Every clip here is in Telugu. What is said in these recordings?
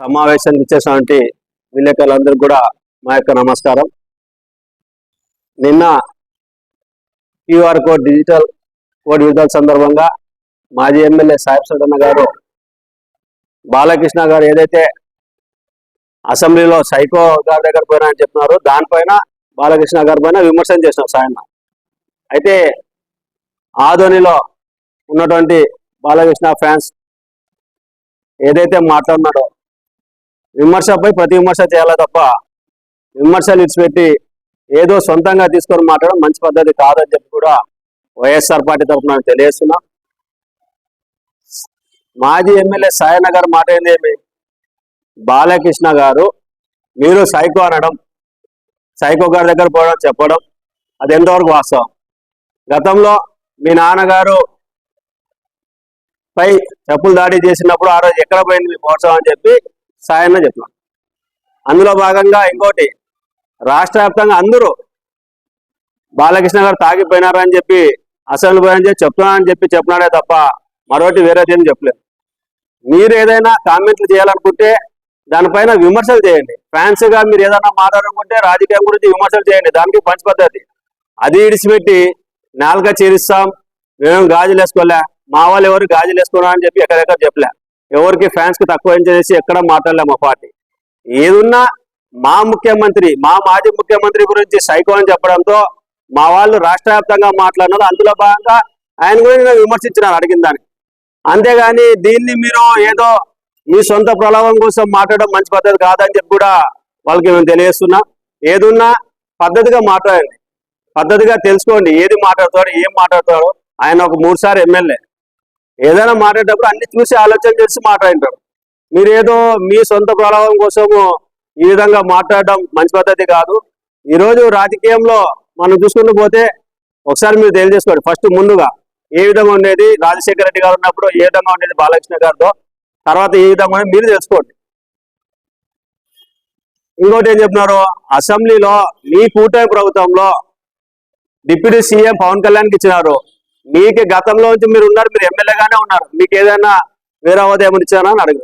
సమావేశానికి ఇచ్చేసినటువంటి విలేకరులందరికీ కూడా మా యొక్క నమస్కారం. నిన్న క్యూఆర్ కోడ్ డిజిటల్ కోడ్ విడుదల సందర్భంగా మాజీ ఎమ్మెల్యే సాహెబ్ సడన్న గారు బాలకృష్ణ గారు ఏదైతే అసెంబ్లీలో సైకో గారి దగ్గర పోయినా అని చెప్తున్నారు దానిపైన బాలకృష్ణ గారి పైన విమర్శన చేసినారు సాయన్న అయితే ఆధోనిలో ఉన్నటువంటి బాలకృష్ణ ఫ్యాన్స్ ఏదైతే మాట్లాడినాడో విమర్శపై ప్రతి విమర్శ చేయాలి తప్ప విమర్శలు ఇచ్చిపెట్టి ఏదో సొంతంగా తీసుకొని మాట్లాడడం మంచి పద్ధతి కాదని చెప్పి కూడా వైఎస్ఆర్ పార్టీ తరఫున తెలియజేస్తున్నా. మాజీ ఎమ్మెల్యే సాయన్న గారు మాట ఏంది బాలకృష్ణ గారు మీరు సైకో అనడం సైకో గారి దగ్గర పోవడం చెప్పడం అది ఎంతవరకు వాస్తవం? గతంలో మీ నాన్నగారు పై చెప్పులు దాడి చేసినప్పుడు ఆ రోజు ఎక్కడ పోయింది మీ మోసం అని చెప్పి సాయన్న చెప్పినాం. అందులో భాగంగా ఇంకోటి రాష్ట్ర వ్యాప్తంగా అందరూ బాలకృష్ణ గారు తాగిపోయినారని చెప్పి అసెంబ్లీ పోయని చెప్పి చెప్తున్నానని చెప్పి చెప్పినాడే తప్ప మరొకటి వేరేది ఏం చెప్పలేదు. మీరు ఏదైనా కామెంట్లు చేయాలనుకుంటే దానిపైన విమర్శలు చేయండి. ఫ్యాన్స్గా మీరు ఏదైనా మాట్లాడాలనుకుంటే రాజకీయం గురించి విమర్శలు చేయండి. దానికి పంచి పద్ధతి. అది ఇడిచిపెట్టి నాలుక చేరిస్తాం. మేము గాజులు వేసుకోలే. మా వాళ్ళు ఎవరు గాజులు వేసుకున్నా అని చెప్పి ఎక్కడెక్కడ చెప్పలే. ఎవరికి ఫ్యాన్స్కి తక్కువ ఏం చేసి ఎక్కడ మాట్లాడలేము మా పార్టీ. ఏదున్నా మా ముఖ్యమంత్రి మా మాజీ ముఖ్యమంత్రి గురించి సైకో అని చెప్పడంతో మా వాళ్ళు రాష్ట్ర వ్యాప్తంగా మాట్లాడినారు. అందులో భాగంగా ఆయన గురించి నేను విమర్శించినాను అడిగిన దాన్ని. అంతేగాని దీన్ని మీరు ఏదో మీ సొంత ప్రలాభం కోసం మాట్లాడడం మంచి పద్ధతి కాదని చెప్పి కూడా వాళ్ళకి మేము తెలియజేస్తున్నా. ఏదున్నా పద్ధతిగా మాట్లాడండి. పద్ధతిగా తెలుసుకోండి ఏది మాట్లాడతాడు ఏం మాట్లాడతాడు ఆయన ఒక మూడుసార్లు ఎమ్మెల్యే. ఏదైనా మాట్లాడేటప్పుడు అన్ని చూసి ఆలోచన చేసి మాట్లాడింటారు. మీరేదో మీ సొంత ప్రభావం కోసము ఈ విధంగా మాట్లాడడం మంచి పద్ధతి కాదు. ఈరోజు రాజకీయంలో మనం చూసుకుంటూ పోతే ఒకసారి మీరు తెలియజేసుకోండి. ఫస్ట్ ముందుగా ఏ విధంగా ఉండేది? రాజశేఖర రెడ్డి గారు ఉన్నప్పుడు ఏ విధంగా ఉండేది? బాలకృష్ణ గారితో. తర్వాత ఏ విధంగా మీరు తెలుసుకోండి. ఇంకోటి ఏం చెప్తున్నారు అసెంబ్లీలో మీ కూటమి ప్రభుత్వంలో డిప్యూటీ సీఎం పవన్ కళ్యాణ్కి ఇచ్చినారు. మీకు గతంలో నుంచి మీరు ఉన్నారు మీరు ఎమ్మెల్యేగానే ఉన్నారు. మీకు ఏదైనా వేరే హోదా ఏమైనా ఇచ్చారా అని అడుగు.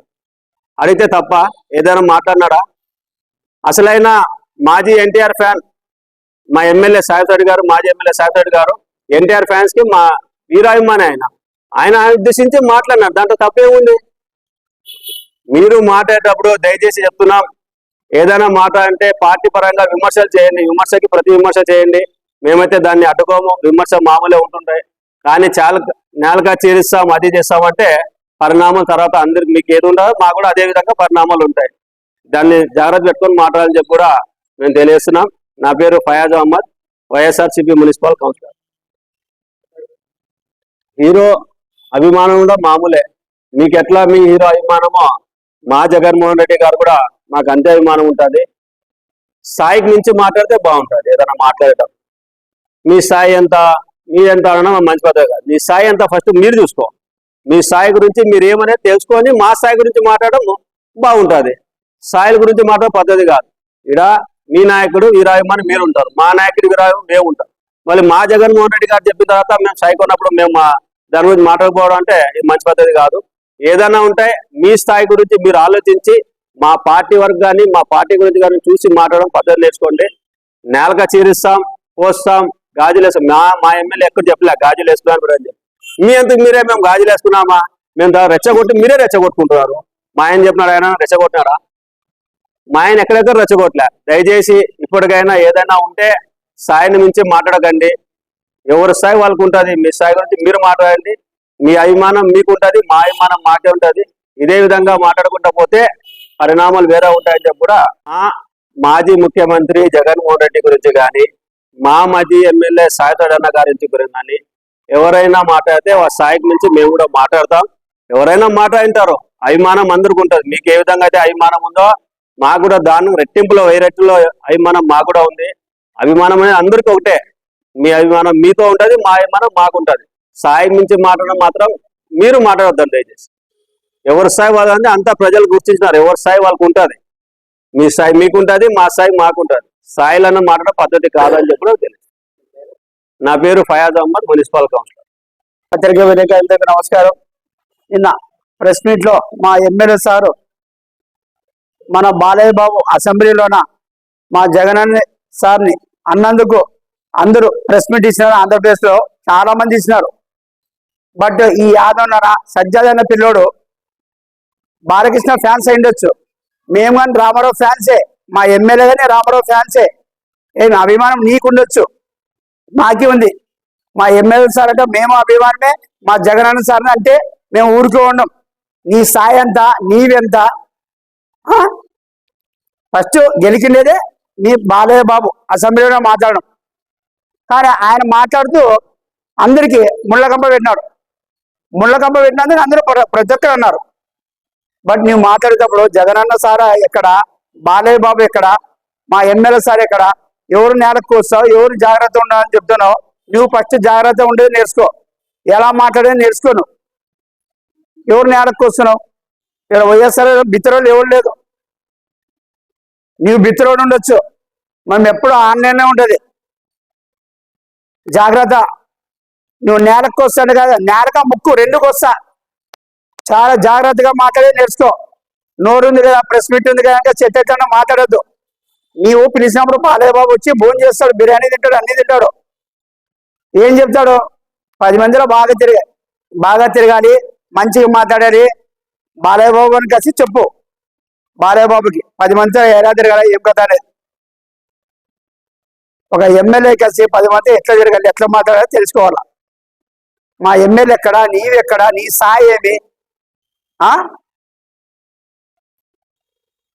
అడిగితే తప్ప ఏదైనా మాట్లాడినాడా? అసలైన మాజీ ఎన్టీఆర్ ఫ్యాన్ మా ఎమ్మెల్యే సాయిరెడ్డి గారు మాజీ ఎమ్మెల్యే సాయిరెడ్డి గారు ఎన్టీఆర్ ఫ్యాన్స్కి మా వీరాభిమాని ఆయన. ఆయన ఉద్దేశించి మాట్లాడినారు దాంట్లో తప్పేముంది? మీరు మాట్లాడేటప్పుడు దయచేసి చెప్తున్నాం. ఏదైనా మాట అంటే పార్టీ పరంగా విమర్శలు చేయండి. విమర్శకి ప్రతి విమర్శ చేయండి. మేమైతే దాన్ని అడ్డుకోము. విమర్శ మామూలే ఉంటుంటాయి కానీ చాలా నేలగా చేరిస్తాం అది చేస్తామంటే పరిణామం తర్వాత అందరికి మీకు ఏది ఉండదో మాకు కూడా అదే విధంగా పరిణామాలు ఉంటాయి. దాన్ని జాగ్రత్త పెట్టుకొని మాట్లాడాలని చెప్పి కూడా మేము తెలియజేస్తున్నాం. నా పేరు Fayaz Ahmed YSRCP municipal councillor. Hero అభిమానం కూడా మామూలే. మీకు ఎట్లా మీ హీరో అభిమానమో మా జగన్మోహన్ రెడ్డి గారు కూడా మాకు అంతే అభిమానం ఉంటుంది. స్థాయికి నుంచి మాట్లాడితే బాగుంటుంది ఏదైనా మాట్లాడటం మీ స్థాయి ఎంత? మీ ఎంత అనడం మంచి పద్ధతి కాదు. మీ స్థాయి అంతా ఫస్ట్ మీరు చూసుకో. మీ స్థాయి గురించి మీరు ఏమనేది తెలుసుకొని మా స్థాయి గురించి మాట్లాడడం బాగుంటుంది. స్థాయిల గురించి మాట్లాడే పద్ధతి కాదు. ఇక్కడ మీ నాయకుడు వీరాభిమాని మీరు ఉంటారు. మా నాయకుడు వీరాభిమాని మేము ఉంటాం. మళ్ళీ మా జగన్మోహన్ రెడ్డి గారు చెప్పిన తర్వాత మేము సైకొన్నప్పుడు మేము మా- దాని గురించి మాట్లాడుకోవడం అంటే ఇది మంచి పద్ధతి కాదు. ఏదైనా ఉంటే మీ స్థాయి గురించి మీరు ఆలోచించి మా పార్టీ వరకు కానీ మా పార్టీ గురించి కానీ చూసి మాట్లాడడం పద్ధతి నేర్చుకోండి. నేలక చీరిస్తాం పోస్తాం గాజులు వేసాం మా మా ఎమ్మెల్యే ఎక్కడ చెప్పలే గాజులు వేసుకున్నాను కూడా అని చెప్పి. మీ అంతకు మీరే మేము గాజులు వేసుకున్నామా మేము రెచ్చగొట్టి మీరే రెచ్చగొట్టుకుంటున్నారు. మా ఆయన చెప్పినాడు ఆయన రెచ్చగొట్టినారా మా ఆయన ఎక్కడైతే రెచ్చగొట్టలే దయచేసి ఇప్పటికైనా ఏదైనా ఉంటే సాయిని మించి మాట్లాడకండి. ఎవరి స్థాయి వాళ్ళకు ఉంటుంది మీ స్థాయి గురించి మీరు మాట్లాడండి. మీ అభిమానం మీకు ఉంటుంది మా అభిమానం మాకే ఉంటుంది. ఇదే విధంగా మాట్లాడుకుంటా పోతే పరిణామాలు వేరే ఉంటాయని చెప్పి కూడా మాజీ ముఖ్యమంత్రి జగన్మోహన్ రెడ్డి గురించి కానీ మా మాజీ ఎమ్మెల్యే సాయితడన్న గారి గురించి కానీ ఎవరైనా మాట్లాడితే ఆ స్థాయికి నుంచి మేము కూడా మాట్లాడతాం. ఎవరైనా మాట్లాడింటారు అభిమానం అందరికి ఉంటుంది. మీకు ఏ విధంగా అయితే అభిమానం ఉందో మాకు కూడా దాని రెట్టింపులో వెయ్యి రెట్టులో అభిమానం మాకు కూడా ఉంది. అభిమానం అనేది అందరికీ ఒకటే. మీ అభిమానం మీతో ఉంటుంది మా అభిమానం మాకు ఉంటుంది. సాయి నుంచి మాట్లాడడం మాత్రం మీరు మాట్లాడొద్దండి దయచేసి. ఎవరి స్థాయి వాళ్ళని అంతా ప్రజలు గుర్తించినారు. ఎవరి స్థాయి వాళ్ళకు ఉంటుంది. మీ స్థాయి మీకు ఉంటుంది మా స్థాయి మాకు ఉంటుంది సాయిలన్న మాట పద్ధతి కాదని చెప్పి తెలుసు. నా పేరు ఫయాజ్ అహ్మద్ మున్సిపల్ కౌన్సిలర్. పత్రికా విలేకరులకు నమస్కారం. నిన్న ప్రెస్ మీట్లో మా ఎమ్మెల్యే సారు మన బాలయ్య బాబు అసెంబ్లీలోన మా జగన్ సార్ని అన్నందుకు అందరూ ప్రెస్ మీట్ ఇచ్చినారు. ఆంధ్రప్రదేశ్లో చాలా మంది ఇచ్చినారు. బట్ ఈ యాదవ్ సజ్జాద్ అన్న పిల్లోడు బాలకృష్ణ ఫ్యాన్స్ అయిండొచ్చు మేము కానీ రామారావు ఫ్యాన్సే. మా ఎమ్మెల్యే కానీ రామారావు ఫ్యాన్సే. ఏం అభిమానం నీకుండొచ్చు. మాకే ఉంది. మా ఎమ్మెల్యే సార్ అంటే మేము అభిమానమే మా జగనన్న సార్ అంటే మేము ఊరికే ఉండం. నీ స్థాయి ఎంత నీవెంత? ఫస్ట్ గెలికిండేదే మీ బాలయ్య బాబు అసెంబ్లీలో మాట్లాడడం. కానీ ఆయన మాట్లాడుతూ అందరికీ ముళ్ళకంప పెట్టినాడు. ముళ్ళకంప పెట్టినందుకు అందరూ ప్ర- ప్రతి ఒక్కరు అన్నారు బట్ నువ్వు మాట్లాడేటప్పుడు జగనన్న సారా ఎక్కడ? బాలయ్య బాబు ఎక్కడ మా ఎమ్మెల్యే సార్ ఎక్కడ ఎవరు నేలకు వస్తావు ఎవరు జాగ్రత్త ఉండాలని చెప్తున్నావు నువ్వు ఫస్ట్ జాగ్రత్త ఉండేది నేర్చుకో. ఎలా మాట్లాడేది నేర్చుకోను. ఎవరు నేలకు వస్తున్నావు ఇక్కడ వైఎస్ఆర్ బిత్తరోళ్ళు ఎవరు లేదు నువ్వు బిత్తరోడు ఉండొచ్చు. మనం ఎప్పుడు ఆన్లైన్లో ఉంటుంది జాగ్రత్త. నువ్వు నేలకు వస్తాను కదా నేలక ముక్కు రెండుకు వస్తా చాలా జాగ్రత్తగా మాట్లాడే నేర్చుకో. నోరు ఉంది కదా ప్రెస్ మీట్ ఉంది కదా అంటే చెత్త ఎట్లా మాట్లాడద్దు. నీవు పిలిచినప్పుడు బాలయ్య బాబు వచ్చి భోజనం చేస్తాడు బిర్యానీ తింటాడు అన్ని తింటాడు. ఏం చెప్తాడు? పది మందిలో బాగా తిరగా బాగా తిరగాలి మంచిగా మాట్లాడాలి. బాలయ్య బాబు అని కలిసి చెప్పు. బాలయ్య బాబుకి పది మందిలో ఎలా తిరగాలి ఏం కదా అనేది. ఒక ఎమ్మెల్యే కలిసి పది మంది ఎట్లా తిరగాలి ఎట్లా మాట్లాడాలి తెలుసుకోవాలా. మా ఎమ్మెల్యే ఎక్కడా నీవెక్కడా నీ సాయి ఏమి? ఆ?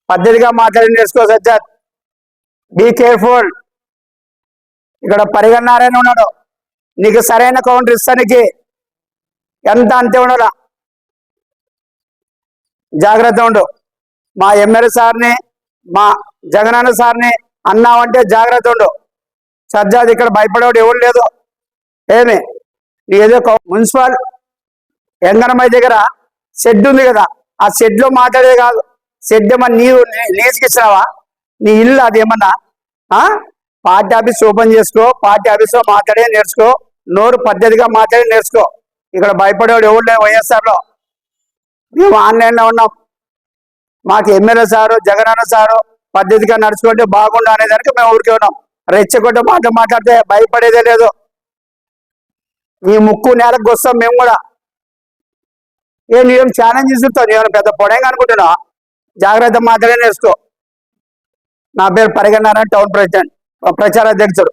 పద్ధతిగా మాట్లాడి నేర్చుకో సజ్జాద్. బీ కేర్ఫుల్ ఇక్కడ పరిగణారాయణ ఉన్నాడు. నీకు సరైన కౌంటర్ ఇస్తానికి ఎంత అంతే ఉండాలా? జాగ్రత్త ఉండు. మా ఎమ్మెల్యే సార్ని మా జగనన్న సార్ని అన్నావంటే జాగ్రత్త ఉండు. సజ్జాద్ ఇక్కడ భయపడేవాడు ఎవరు లేదు. ఏమి? నీ ఏదో మున్సిపల్ ఎంగనమై దగ్గర షెడ్ ఉంది కదా. ఆ షెడ్లో మాట్లాడేది కాదు. షెడ్ నీవు లీజుకి నీ ఇల్లు అదేమన్నా పార్టీ ఆఫీస్ ఓపెన్ చేసుకో పార్టీ ఆఫీస్లో మాట్లాడే నేర్చుకో నోరు పద్ధతిగా మాట్లాడి నేర్చుకో. ఇక్కడ భయపడేవాడు ఎవరు లేదు వైఎస్ఆర్లో. మేము ఆన్లైన్లో ఉన్నాం మాకు ఎమ్మెల్యే సారు జగనన్న సారు పద్ధతిగా నడుచుకుంటే బాగుండు అనేదానికి మేము ఊరికే ఉన్నాం. రెచ్చగొట్టే మాట మాట్లాడితే భయపడేదే లేదు. మీ ముక్కు నేలకు వస్తాం మేము కూడా. ఏ నేను ఛాలెంజ్ ఇస్తుంటాను నేను పెద్ద పొడంగా అనుకుంటున్నా జాగ్రత్త మాత్రమే నేర్చుకో. నా పేరు పరిగణారాయణ టౌన్ ప్రెసిడెంట్. ప్రచార అధ్యక్షుడు